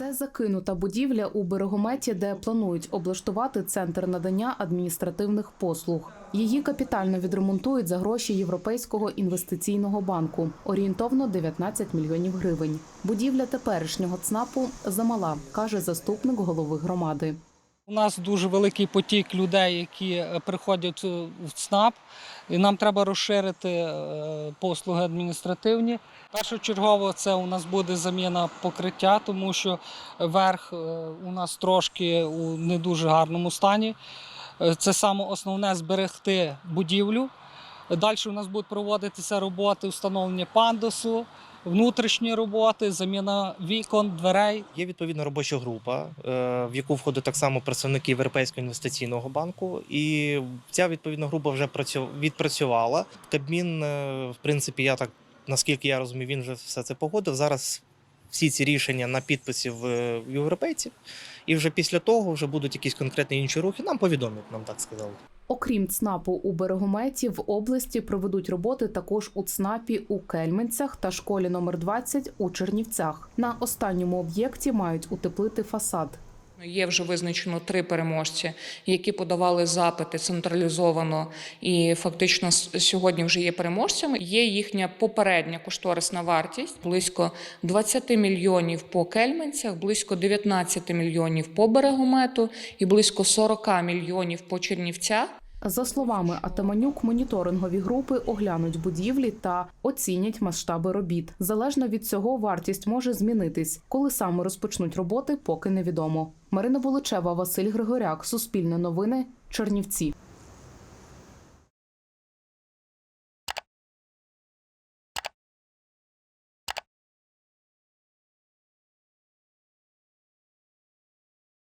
Це закинута будівля у берегометі, де планують облаштувати центр надання адміністративних послуг. Її капітально відремонтують за гроші Європейського інвестиційного банку, орієнтовно 19 мільйонів гривень. Будівля теперішнього ЦНАПу замала, каже заступник голови громади. У нас дуже великий потік людей, які е, приходять е, в ЦНАП, і нам треба розширити е, послуги адміністративні. Першочергово це у нас буде заміна покриття, тому що верх у нас трошки у не дуже гарному стані. Це саме основне зберегти будівлю. Далі у нас будуть проводитися роботи встановлення пандусу, внутрішні роботи, заміна вікон, дверей. Є відповідна робоча група, е, в яку входять так само представники Європейського інвестиційного банку. І ця відповідна група вже працю- відпрацювала. Кабмін, е, в принципі, я так наскільки я розумію, він вже все це погодив. Зараз всі ці рішення на підписі е, в європейців. І вже після того вже будуть якісь конкретні інші рухи. Нам повідомлять, нам так сказали. Окрім ЦНАПу у Берегометі, в області проведуть роботи також у ЦНАПі у Кельменцях та школі номер 20 у Чернівцях. На останньому об'єкті мають утеплити фасад. Є вже визначено три переможці, які подавали запити централізовано і фактично сьогодні вже є переможцями. Є їхня попередня кошторисна вартість близько 20 мільйонів по кельменцях, близько 19 мільйонів по берегомету і близько 40 мільйонів по Чернівцях. За словами Атаманюк, моніторингові групи оглянуть будівлі та оцінять масштаби робіт. Залежно від цього, вартість може змінитись. Коли саме розпочнуть роботи, поки невідомо. Марина Волочева, Василь Григоряк, Суспільне новини, Чернівці.